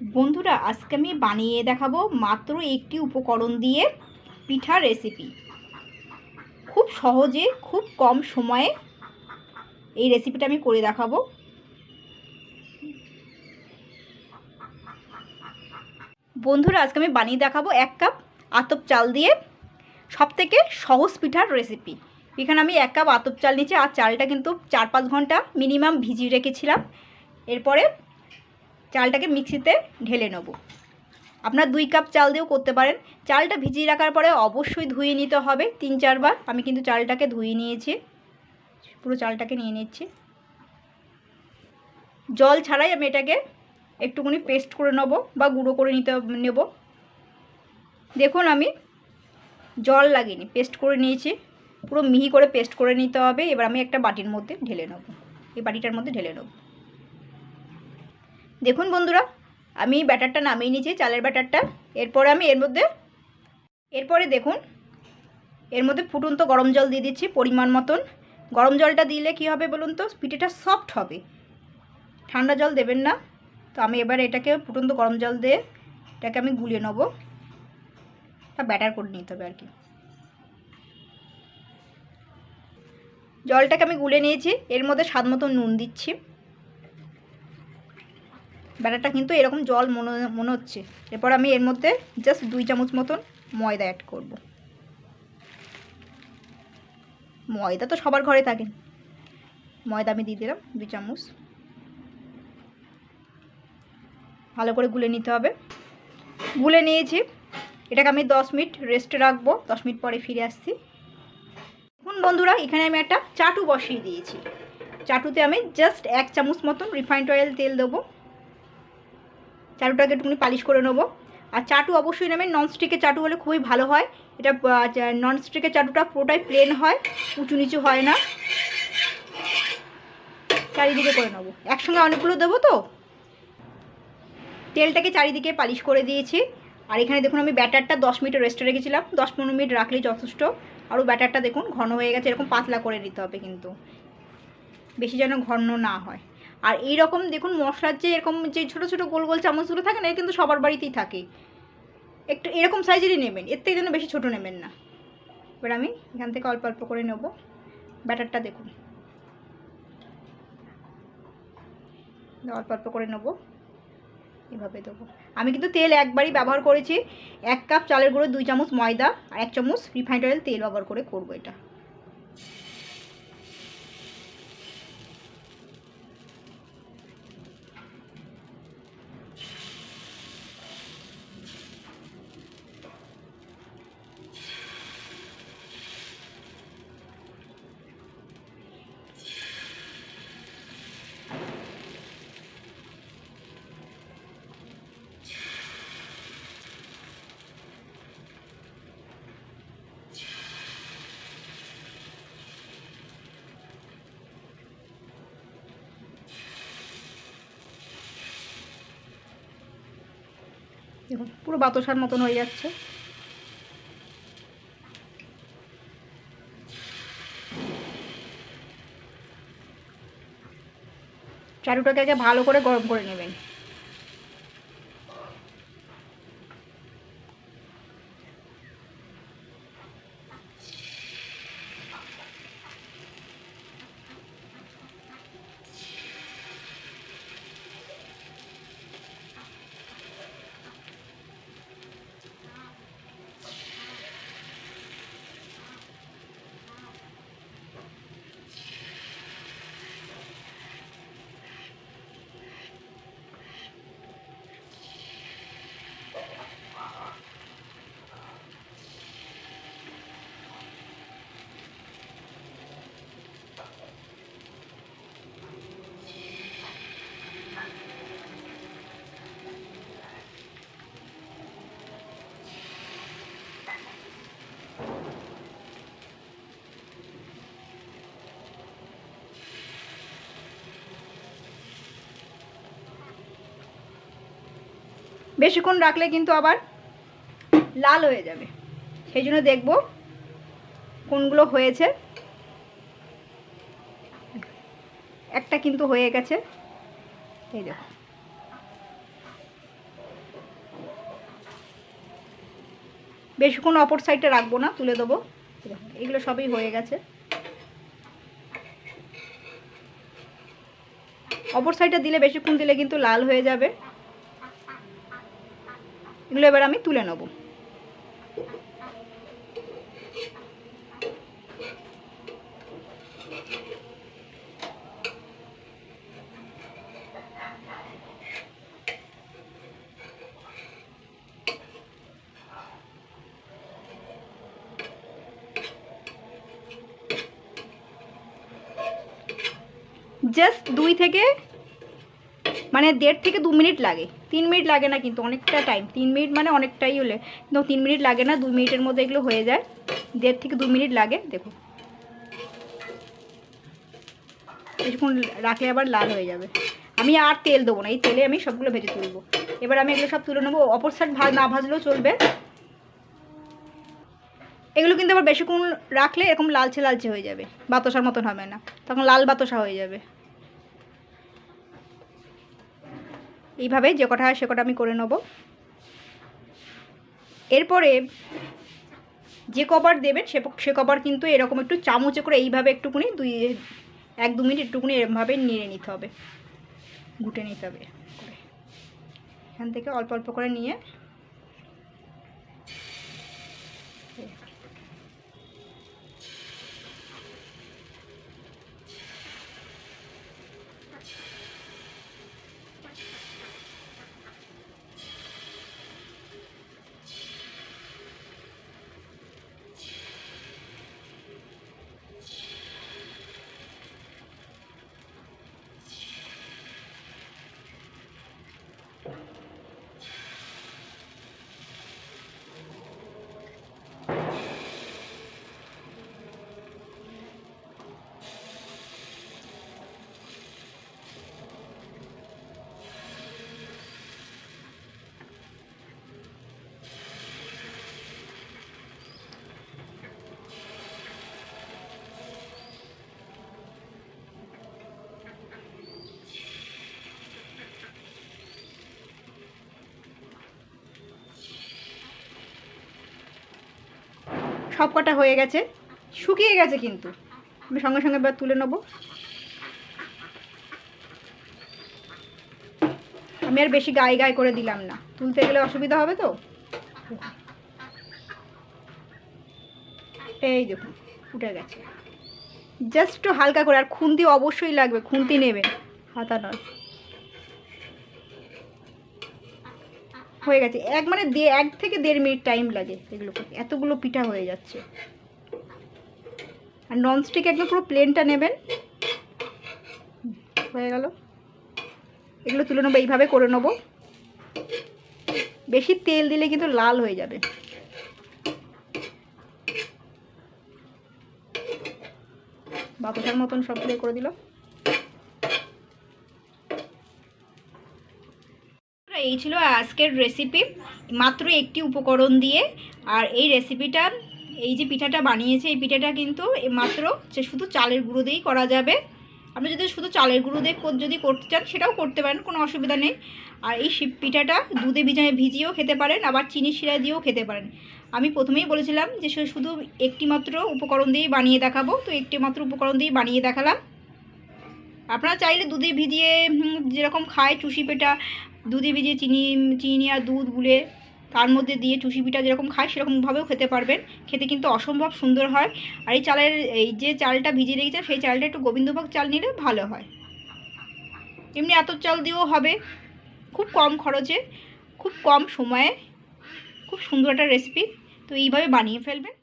বন্ধুরা, আজকে আমি বানিয়ে দেখাবো মাত্র একটি উপকরণ দিয়ে পিঠার রেসিপি খুব সহজে, খুব কম সময়ে এই রেসিপিটা আমি করে দেখাবো। বন্ধুরা, আজকে আমি বানিয়ে দেখাবো এক কাপ আতপ চাল দিয়ে সব থেকে সহজ পিঠার রেসিপি এখানে আমি এক কাপ আতপ চাল নিয়েছি, আর চালটা কিন্তু চার পাঁচ ঘণ্টা মিনিমাম ভিজিয়ে রেখেছিলাম। এরপরে চালটাকে মিক্সিতে ঢেলে নেব। আপনার দুই কাপ চাল দিয়েও করতে পারেন। চালটা ভিজিয়ে রাখার পরে অবশ্যই ধুয়ে নিতে হবে তিন চারবার। আমি কিন্তু চালটাকে ধুয়ে নিয়েছি। পুরো চালটাকে নিয়ে নিচ্ছি। জল ছাড়াই আমি এটাকে একটুখানি পেস্ট করে নেব বা গুঁড়ো করে নিতে, নেব। দেখুন আমি জল লাগিনি, পেস্ট করে নিয়েছি। পুরো মিহি করে পেস্ট করে নিতে হবে। এবার আমি একটা বাটির মধ্যে ঢেলে নেব। এই বাটিটার মধ্যে ঢেলে নেব। দেখুন বন্ধুরা, আমি ব্যাটারটা নামিয়ে নিয়েছি, চালের ব্যাটারটা। এরপরে আমি এর মধ্যে, এরপরে দেখুন, এর মধ্যে ফুটন্ত গরম জল দিয়ে দিচ্ছি পরিমাণ মতন। গরম জলটা দিলে কি হবে বলুন তো, পিঠেটা সফট হবে। ঠান্ডা জল দেবেন না। তো আমি এবার এটাকে ফুটন্ত গরম জল দিয়ে এটাকে আমি গুলিয়ে নেব। তা ব্যাটার করে নিতে হবে আর কি। জলটাকে আমি গুলে নিয়েছি, এর মধ্যে স্বাদ মতো নুন দিচ্ছি। ব্যাটারটা কিন্তু এরকম জল মনে মনে হচ্ছে। এরপর আমি এর মধ্যে জাস্ট দুই চামচ মতন ময়দা অ্যাড করব। ময়দা তো সবার ঘরে থাকে। ময়দা আমি দিয়ে দিলাম দুই চামচ। ভালো করে গুলে নিতে হবে। গুলে নিয়েছি। এটাকে আমি দশ মিনিট রেস্টে রাখব। দশ মিনিট পরে ফিরে আসছি। এখন বন্ধুরা, এখানে আমি একটা চাটু বসিয়ে দিয়েছি। চাটুতে আমি জাস্ট এক চামচ মতন রিফাইন্ড অয়েল তেল দেবো। চাটুটাকে একটুখানি পালিশ করে নেব। আর চাটু অবশ্যই নেবেন ননস্টিকের চাটু হলে খুবই ভালো হয়। এটা ননস্টিকের চাটুটা পুরোটাই প্লেন হয়, উঁচু নিচু হয় না। চারিদিকে করে নেব। একসঙ্গে অনেকগুলো দেবো তো? তেলটাকে চারিদিকে পালিশ করে দিয়েছি। আর এখানে দেখুন, আমি ব্যাটারটা দশ মিনিট রেস্টে রেখেছিলাম। দশ পনেরো মিনিট রাখলেই যথেষ্ট। আরও ব্যাটারটা দেখুন, ঘন হয়ে গেছে। এরকম পাতলা করে নিতে হবে কিন্তু। বেশি যেন ঘন না হয়। আর এই রকম দেখুন মশলার যে এরকম যে ছোটো ছোটো গোল গোল চামচগুলো থাকে না কিন্তু সবার বাড়িতেই থাকে। একটু এরকম সাইজেরই নেবেন, এর থেকে যেন বেশি ছোটো নেবেন না। এবার আমি এখান থেকে অল্প অল্প করে নেব। ব্যাটারটা দেখুন। অল্প অল্প করে নেব। এভাবে দেবো। আমি কিন্তু তেল একবারই ব্যবহার করেছি। এক কাপ চালের গুঁড়ো, দুই চামচ ময়দা আর এক চামচ রিফাইন্ড অয়েল তেল ব্যবহার করে করব এটা। দেখুন পুরো বাতাসার মতন হয়ে যাচ্ছে। চারুটাকে আগে ভালো করে গরম করে নেবেন। বেশিক্ষণ রাখলে কিন্তু আবার লাল হয়ে যাবে। সেই জন্য দেখব কোনগুলো হয়েছে। একটা কিন্তু হয়ে গেছে। এই দেখো। বেশিক্ষণ অপর সাইডটা রাখব না, তুলে দেবো। এগুলো সবই হয়ে গেছে। অপর সাইডটা দিলে, বেশিক্ষণ দিলে কিন্তু লাল হয়ে যাবে। এগুলো এবার আমি তুলে নেব। জাস্ট দুই থেকে মানে দেড় থেকে দু মিনিট লাগে। তিন মিনিট লাগে না কিন্তু অনেকটা টাইম তিন মিনিট মানে অনেকটাই হলে। কিন্তু তিন মিনিট লাগে না, দু মিনিটের মধ্যে এগুলো হয়ে যায়। দেড় থেকে দু মিনিট লাগে, দেখো। কিছুক্ষণ রাখলে আবার লাল হয়ে যাবে। আমি আর তেল দেবো না, এই তেলে আমি সবগুলো ভেজে তুলবো। এবার আমি এগুলো সব তুলে নেব, অপর সাইড ভা না ভাজলেও চলবে। এগুলো কিন্তু আবার বেশিক্ষণ রাখলে এরকম লালচে লালচে হয়ে যাবে। বাতাসার মতন হবে না, তখন লাল বাতাসা হয়ে যাবে। এইভাবে যে কটা হয় সে কটা আমি করে নেব। এরপরে যে কভার দেবেন সে সে কভার কিন্তু এরকম একটু চামচে করে এইভাবে একটুকুনি দুই, এক দু মিনিট একটুকুনি এরমভাবে নিয়ে নিতে হবে। ঘুটে নিতে হবে। এখান থেকে অল্প অল্প করে নিয়ে সব কটা হয়ে গেছে। শুকিয়ে গেছে কিন্তু। আমি সঙ্গে সঙ্গে এবার তুলে নেব। আমি আর বেশি গায়ে গায়ে করে দিলাম না। তুলতে গেলে অসুবিধা হবে তো? এই দেখুন উঠে গেছে। জাস্ট একটু হালকা করে, আর খুন্তি অবশ্যই লাগবে, খুন্তি নেবে। হাতা নয়। হয়ে গেছে। এক মানে এক থেকে দেড় মিনিট টাইম লাগে এগুলো এতগুলো পিঠা হয়ে যাচ্ছে। আর ননস্টিক একদম পুরো প্লেনটা নেবেন। হয়ে গেল। এগুলো তুলে নেব, এইভাবে করে নেব। বেশি তেল দিলে কিন্তু লাল হয়ে যাবে। বাতাসার মতন সবগুলো করে দিল এই ছিল আজকের রেসিপি মাত্র একটি উপকরণ দিয়ে। আর এই রেসিপিটা এই যে পিঠাটা বানিয়েছে, এই পিঠাটা কিন্তু মাত্র যে শুধু চালের গুঁড়ো দিয়েই করা যাবে। আপনি যদি শুধু চালের গুঁড়ো দিয়ে যদি করতে চান, সেটাও করতে পারেন, কোনো অসুবিধা নেই। আর এই পিঠাটা দুধে ভিজায় ভিজিয়েও খেতে পারেন, আবার চিনি শিরা দিয়েও খেতে পারেন। আমি প্রথমেই বলেছিলাম যে সে শুধু একটি মাত্র উপকরণ দিয়েই বানিয়ে দেখাবো, তো একটি মাত্র উপকরণ দিয়েই বানিয়ে দেখালাম। আপনারা চাইলে দুধে ভিজিয়ে যেরকম খায়, চুষি পেটা দুধে ভিজিয়ে চিনি চিনি আর দুধ গুলে তার মধ্যে দিয়ে চুষি পিঠা যেরকম খায়, সেরকমভাবেও খেতে পারবেন। খেতে কিন্তু অসম্ভব সুন্দর হয়। আর এই চালের, এই যে চালটা ভিজিয়ে রেখেছে সেই চালটা একটু গোবিন্দভোগ চাল নিলে ভালো হয়। এমনি এত চাল দিয়েও হবে। খুব কম খরচে, খুব কম সময়ে, খুব সুন্দর একটা রেসিপি তো এইভাবে বানিয়ে ফেলবেন।